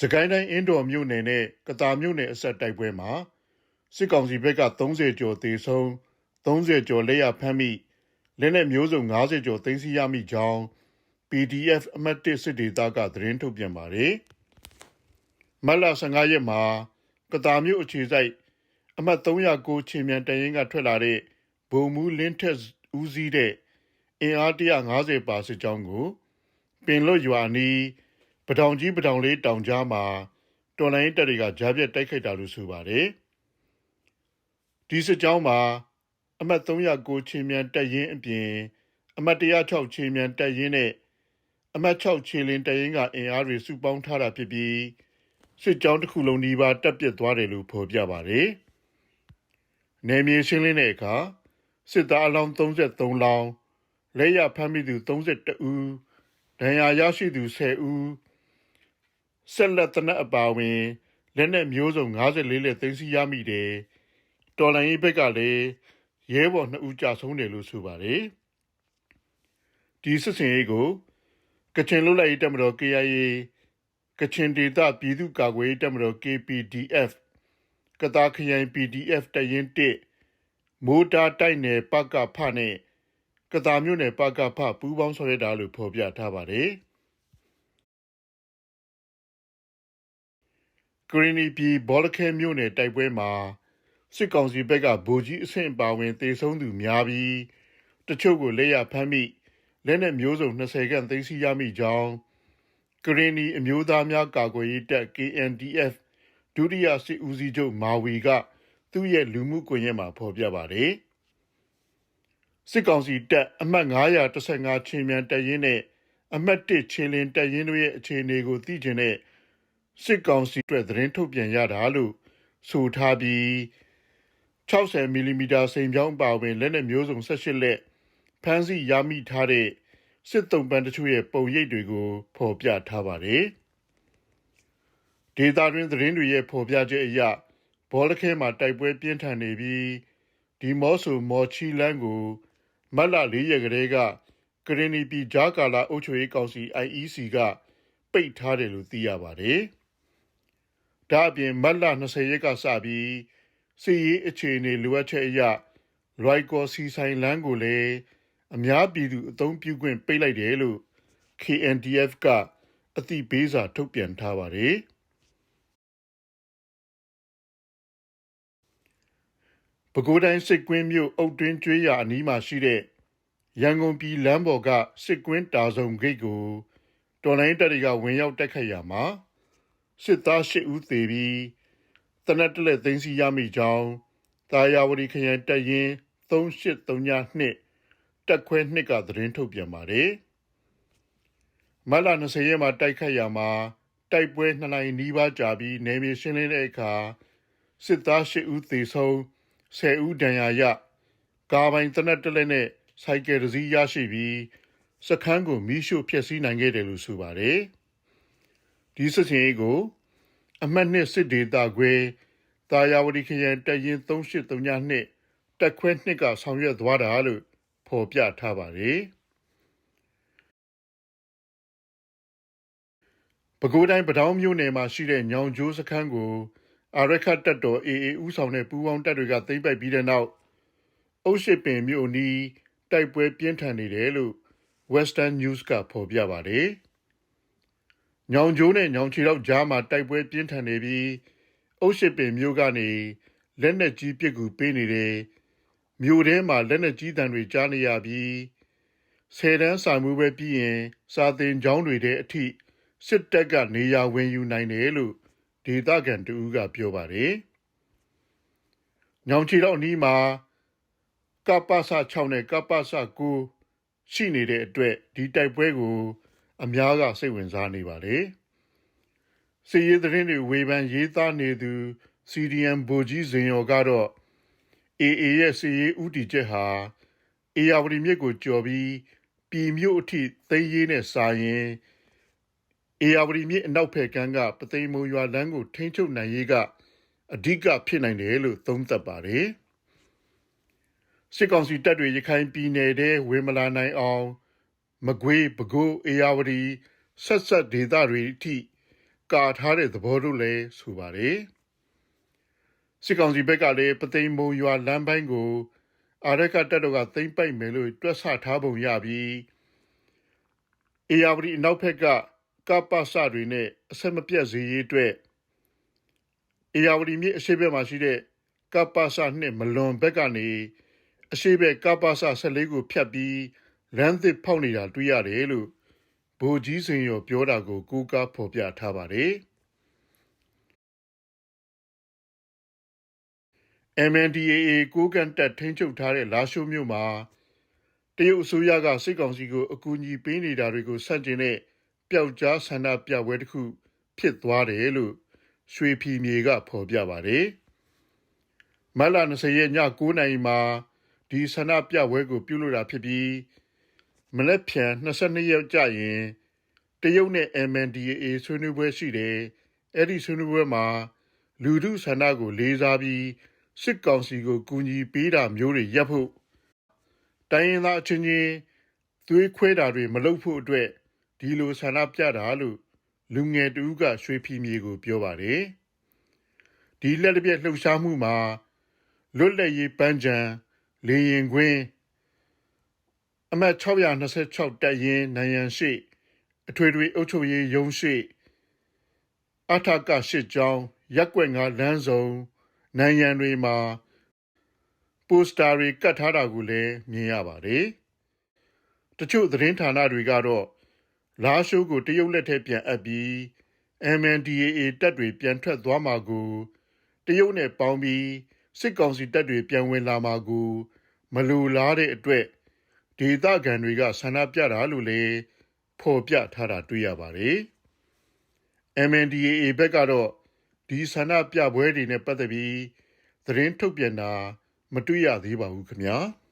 စကိုင်းတိုင်းအင်းတော်မြို့နယ်နဲ့ကတာမြို့နယ်အဆက်တိုက်ပွဲမှာစစ်ကောင်စီဘက်က30ကျော်သေဆုံး30ကျော်လက်ရဖမ်းမိလက်နက်မျိုးစုံ90ကျော်သိမ်းဆည်းရမိကြောင်း PDF အမှတ်1စစ်ဒေသကသတင်းထုတ်ပြန်ပါတယ်။မတ်လ15ရက်မှာကတာမြို့အခြေစိုက်အမှတ်309ချင်းမြန်တရင်ကထွက်လာတဲ့ဘုံမူလင်းထက်ဦးစီးတဲ့အင်အား150ပါစစ်ကြောင်းကို ပင်လွတ်ရွာနီး ပတောင်ကြီးပတောင်လေးတောင်ကြားမှာတော်လိုင်းတပ်တွေကကြားပြတ်တိုက်ခိုက်တာလို့ဆိုပါတယ်။ဒီစစ်ကြောင်းမှာအမှတ်309ချင်းမြန်တပ်ရင်းအပြင် အမှတ်106ချင်းမြန်တပ်ရင်းနဲ့အမှတ်6ချင်းလင်းတပ်ရင်းကအင်အားတွေစုပေါင်းထားတာဖြစ်ပြီးစစ်ကြောင်းတစ်ခုလုံးဒီပါတက်ပြစ်သွားတယ်လို့ဖော်ပြပါတယ်။နယ်မြေရှင်းလင်းတဲ့အခါစစ်သားအလောင်း33လောင်းလက်ရဖမ်းမိသူ32ဦးဒဏ်ရာရရှိသူ10ဦး ဆက်လက်တနက်အပါဝင်လက်နက်မျိုးစုံ54လက်သိမ်းဆည်းရမိတယ်တော်လိုင်းရေးဘက်ကလည်းရဲဘော်2ဦးကြာဆုံးတယ်လို့ဆိုပါတယ်ဒီစစ်စင်ရေးကိုကချင်လွတ်လပ်ရေးတပ်မတော် KIA ကချင်ဒေသပြည်သူ့ကာကွယ်ရေးတပ်မတော် KPDF ကတာခရိုင် PDF တရင်1မိုးတာတိုက်နယ်ပကဖနဲ့ကတာမြို့နယ်ပကဖပူးပေါင်းဆောင်ရွက်တာလို့ဖော်ပြထားပါတယ်။ ကရီနီပြည်ဘောလခဲမြို့နယ်တိုက်ပွဲမှာစစ်ကောင်စီဘက်ကဗိုလ်ကြီးအဆင့်ပါဝင်တေဆုံးသူများပြီးတချို့ကိုလက်ရဖမ်းမိလက်နက်မျိုးစုံ20ခန့်သိမ်းဆည်းရမိကြောင်းကရီနီအမျိုးသားများကာကွယ်ရေးတပ် KNDF ဒုတိယစစ်ဦးစီးချုပ်မာဝီကသူ့ရဲ့လူမှုကွန်ရက်မှာဖော်ပြပါတယ်။စစ်ကောင်စီတပ်အမှတ်915ချင်းမြန်တပ်ရင်းနဲ့အမှတ်1ချင်းလင်းတပ်ရင်းတို့ရဲ့အခြေအနေကိုသိကျင်တဲ့ စစ်ကောင်စီအတွက်သတင်းထုတ်ပြန်ရတာလို့ဆိုထားပြီး60မီလီမီတာစိန်ပြောင်းပါဝင်လက်နက်မျိုးစုံ18လက်ဖမ်းဆီးရမိထားတဲ့စစ်တုံးပန်းတချို့ရဲ့ပုံရိပ်တွေကိုဖော်ပြထားပါတယ်ဒေတာတွင်သတင်းတွေရဲ့ဖော်ပြချက်အရဘောလခဲမှာတိုက်ပွဲပြင်းထန်နေပြီးဒီမော့ဆိုမော်ချီလန်းကိုမတ်လ၄ရက်ကလေးကကရင်နီပြည်ဂျာကာလာအုပ်ချုပ်ရေးကောင်စီ IEC ကပိတ်ထားတယ်လို့သိရပါတယ်။ ဒါအပြင်မတ်လ20ရက်ကစပြီးစီရေးအခြေအနေလိုအပ်ချက်အရလွိုက်ကော်စီဆိုင်လန်းကိုလည်းအများပြည်သူအသုံးပြုခွင့်ပိတ်လိုက်တယ်လို့ KNDF ကအသိပေးစာထုတ်ပြန်ထားပါတယ်။ပဲခူးတိုင်းစစ်ကွင်းမြို့အုတ်တွင်းကျွေးရအနီးမှာရှိတဲ့ရန်ကုန်ပြည်လမ်းပေါ်ကစစ်ကွင်းတာစုံဂိတ်ကိုတော်လိုင်းတပ်တွေကဝင်ရောက်တိုက်ခိုက်ရမှာ စစ်သား၈ဦးသေပြီးတနက်တလက်သိမ်းစီရမိကြောင်းတာယာဝတီခရိုင်တပ်ရင်း3832တက်ခွဲနှစ်ကသတင်းထုတ်ပြန်ပါတယ်မလ20ရက်မှာတိုက်ခိုက်ရမှာတိုက်ပွဲ2နိုင်နီးပါးကြာပြီးနေမြေရှင်းလင်းတဲ့အခါစစ်သား၈ဦးသေဆုံး10ဦးဒဏ်ရာရကားပိုင်တနက်တလက်နဲ့ဆိုင်ကယ်တစ်စီးရရှိပြီးစခန်းကိုမိရှို့ဖျက်ဆီးနိုင်ခဲ့တယ်လို့ဆိုပါတယ် ဒီစစ်စင်ရေးကို အမှတ်နှစ်စစ်ဒေသခွဲတာယာဝတီခရိုင်တရင်3832တက်ခွဲနှစ်ကဆောင်ရွက်သွားတာလို့ဖော်ပြထားပါတယ်ပဲခူးတိုင်းပတောင်းမြို့နယ်မှာရှိတဲ့ညောင်ကျိုးစခန်းကိုအာရခတ်တပ်တော် AA ဦးဆောင်တဲ့ပူးပေါင်းတပ်တွေကသိမ်းပိုက်ပြီးတဲ့နောက်အုပ်ရှိပင်မြို့နီးတိုက်ပွဲပြင်းထန်နေတယ်လို့ Western News ကဖော်ပြပါတယ်။ ညောင်ကျိုးနဲ့ညောင်ချီတော့ကြားမှာတိုက်ပွဲပြင်းထန်နေပြီးအုပ်ရှိပင်မြို့ကနေလက်နက်ကြီးပစ်ကူပေးနေတယ်။မြို့ထဲမှာလက်နက်ကြီးတံတွေကြားနေရပြီးဆယ်တန်းစာမှုပဲပြီးရင် စာသင်ကျောင်းတွေတဲ့အထိစစ်တပ်ကနေရာဝင်ယူနိုင်တယ်လို့ဒေသခံတူကပြောပါတယ်။ညောင်ချီတော့အနီးမှာကပ္ပစ6နဲ့ကပ္ပစ9ရှိနေတဲ့အတွက်ဒီတိုက်ပွဲကို အများကစိတ်ဝင်စားနေပါတယ်။စီရေးသတင်းတွေဝေဖန်ရေးသားနေသူ CDM ဗိုလ်ကြီးဇင်ရော်ကတော့ AA ရဲ့စီရေးဥတီချက်ဟာအေယာဝတီမြစ်ကိုကျော်ပြီးပြည်မြို့အထိသိမ်းရေးနဲ့စာရင်အေယာဝတီမြစ်အနောက်ဖက်ကမ်းကပသိမ်မုံရွာလမ်းကိုထိန်းချုပ်နိုင်ရေးကအဓိကဖြစ်နိုင်တယ်လို့သုံးသပ်ပါတယ်။စစ်ကောင်စီတပ်တွေရခိုင်ပြည်နယ်ထဲဝင်မလာနိုင်အောင် မကွေးပဲခူးအေယာဝတီဆက်ဆက်ဒေသတွေအထိကာထားတဲ့သဘောတို့လည်းဆိုပါတယ်စစ်ကောင်စီဘက်ကလည်းပသိမ်မုံရွာလမ်းပိုင်းကိုအာရကတက်တော့ကသိမ့်ပိုက်မယ်လို့တွက်ဆထားပုံရပြီးအေယာဝတီအနောက်ဘက်ကကပ္ပစတွေနဲ့အဆက်မပြတ်စေရေးအတွက်အေယာဝတီမြစ်အရှိဘက်မှာရှိတဲ့ကပ္ပစနဲ့မလွန်ဘက်ကနေအရှိဘက်ကပ္ပစ14ကိုဖြတ်ပြီး လမ်းသစ်ဖောက်နေတာတွေ့ရတယ်လို့ဗိုလ်ကြီးစင်ရောပြောတာကိုကူးကားဖော်ပြထားပါတယ်။ MNDAA ကိုကန်တက်ထိန်းချုပ်ထားတဲ့လာရှိုးမြို့မှာတရုတ်အစိုးရကစစ်ကောင်စီကိုအကူအညီပေးနေတာတွေကိုဆန့်ကျင်တဲ့ပျောက်ကြားဆန္ဒပြပွဲတစ်ခုဖြစ်သွားတယ်လို့ရွှေဖီမြေကဖော်ပြပါတယ်။မတ်လ20ရက်ည9:00နာရီမှာဒီဆန္ဒပြပွဲကိုပြုလုပ်တာဖြစ်ပြီး မလက်ဖြန်22ရက်ကြာရင်တရုတ်နဲ့ MNDAA ဆွေးနွေးပွဲရှိတယ်။အဲ့ဒီဆွေးနွေးပွဲမှာလူထုဆန္ဒကိုလေးစားပြီးစစ်ကောင်စီကိုကူညီပေးတာမျိုးတွေရပ်ဖို့တိုင်းရင်းသားအချင်းချင်းသွေးခွဲတာတွေမလုပ်ဖို့အတွက်ဒီလိုဆန္ဒပြတာလို့လူငယ်တူကရွှေဖီမြေကိုပြောပါတယ်ဒီလက်တစ်ပြက်လှုပ်ရှားမှုမှာလွတ်လပ်ရေးပန်းချံလေရင်ခွင်း အမှတ်626တက်ရင်နိုင်ရန်ရှိ အထွေထွေအုပ်ချုပ်ရေးရုံးရှိအထကရှစ်ကျောင်းရက်ွက်ငါလမ်းစုံနိုင်ငံတွေမှာပိုစတာတွေကတ်ထားတာကိုလည်းမြင်ရပါတယ်။တချို့သတင်းဌာနတွေကတော့လာရှိုးကိုတရုတ်လက်ထက်ပြန်အပ်ပြီး MNDAA တပ်တွေပြန်ထွက်သွားမှာကိုတရုတ်နဲ့ပေါင်းပြီးစစ်ကောင်စီတပ်တွေပြန်ဝင်လာမှာကို မလူလားတဲ့အတွက် ဒေသခံတွေကဆန္ဒပြတာလို့လည်းဖော်ပြထားတာတွေ့ရပါတယ်။ MNDAA ဘက်ကတော့ဒီဆန္ဒပြပွဲတွေနဲ့ပတ်သက်ပြီးသတင်းထုတ်ပြန်တာမတွေ့ရသေးပါဘူးခင်ဗျာ။